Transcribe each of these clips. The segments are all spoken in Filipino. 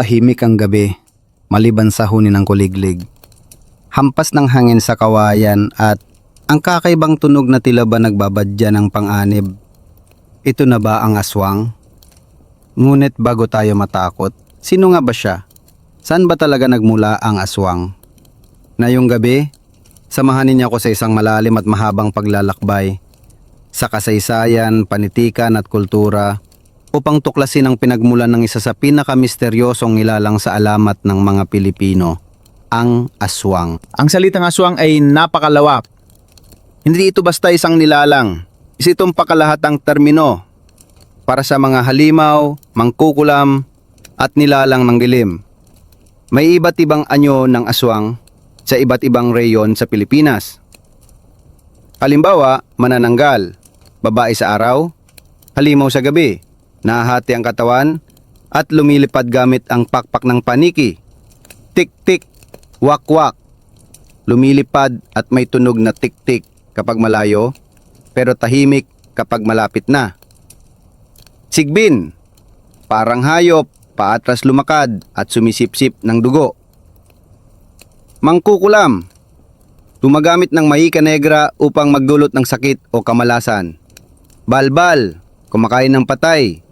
Tahimik ang gabi, maliban sa huni ng kuliglig. Hampas ng hangin sa kawayan at ang kakaibang tunog na tila ba nagbabadya ng panganib. Ito na ba ang aswang? Ngunit bago tayo matakot, sino nga ba siya? Saan ba talaga nagmula ang aswang? Ngayong gabi, samahan niyo ako sa isang malalim at mahabang paglalakbay sa kasaysayan, panitikan at kultura upang tuklasin ang pinagmulan ng isa sa pinakamisteryosong nilalang sa alamat ng mga Pilipino, ang aswang. Ang salitang aswang ay napakalawak. Hindi ito basta isang nilalang, isa itong pakalahatang termino para sa mga halimaw, mangkukulam at nilalang ng dilim. May iba't ibang anyo ng aswang sa iba't ibang reyon sa Pilipinas. Halimbawa, manananggal, babae sa araw, halimaw sa gabi, nahati ang katawan, at lumilipad gamit ang pakpak ng paniki. Tik-tik, wak-wak, lumilipad at may tunog na tik-tik kapag malayo, pero tahimik kapag malapit na. Sigbin, parang hayop, paatras lumakad at sumisipsip ng dugo. Mangkukulam, gumagamit ng mahika negra upang magdulot ng sakit o kamalasan. Balbal, kumakain ng patay,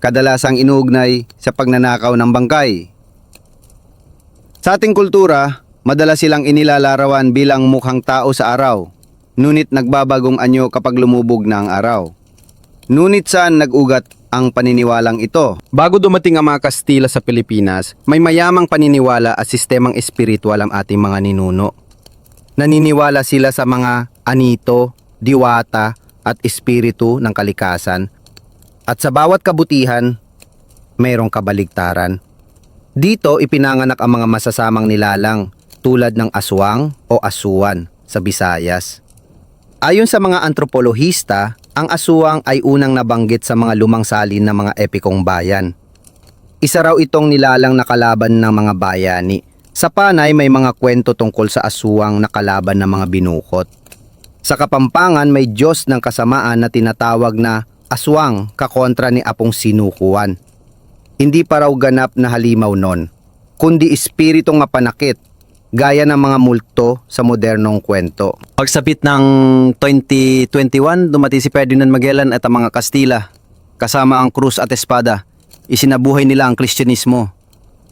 kadalasang inuugnay sa pagnanakaw ng bangkay. Sa ating kultura, madalas silang inilalarawan bilang mukhang tao sa araw, ngunit nagbabagong anyo kapag lumubog na ang araw. Ngunit saan nag-ugat ang paniniwalang ito? Bago dumating ang mga Kastila sa Pilipinas, may mayamang paniniwala at sistemang espiritual ang ating mga ninuno. Naniniwala sila sa mga anito, diwata, at espiritu ng kalikasan. At sa bawat kabutihan, mayroong kabaligtaran. Dito ipinanganak ang mga masasamang nilalang tulad ng aswang o asuwan sa Visayas. Ayon sa mga antropolohista, ang aswang ay unang nabanggit sa mga lumang salin ng mga epikong bayan. Isa raw itong nilalang na kalaban ng mga bayani. Sa Panay may mga kwento tungkol sa aswang na kalaban ng mga binukot. Sa Kapampangan may Diyos ng kasamaan na tinatawag na aswang kakontra ni Apong Sinukuan. Hindi pa raw ganap na halimaw nun, kundi espiritong mapanakit gaya ng mga multo sa modernong kwento. Pagsapit ng 2021, dumating si Ferdinand Magellan at ang mga Kastila. Kasama ang krus at espada, isinabuhay nila ang Kristyanismo.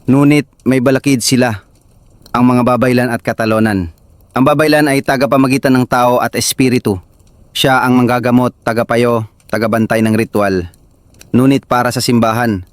Ngunit may balakid sila, ang mga babaylan at katalonan. Ang babaylan ay tagapamagitan ng tao at espiritu. Siya ang manggagamot, tagapayo, tagabantay ng ritual. Ngunit para sa simbahan,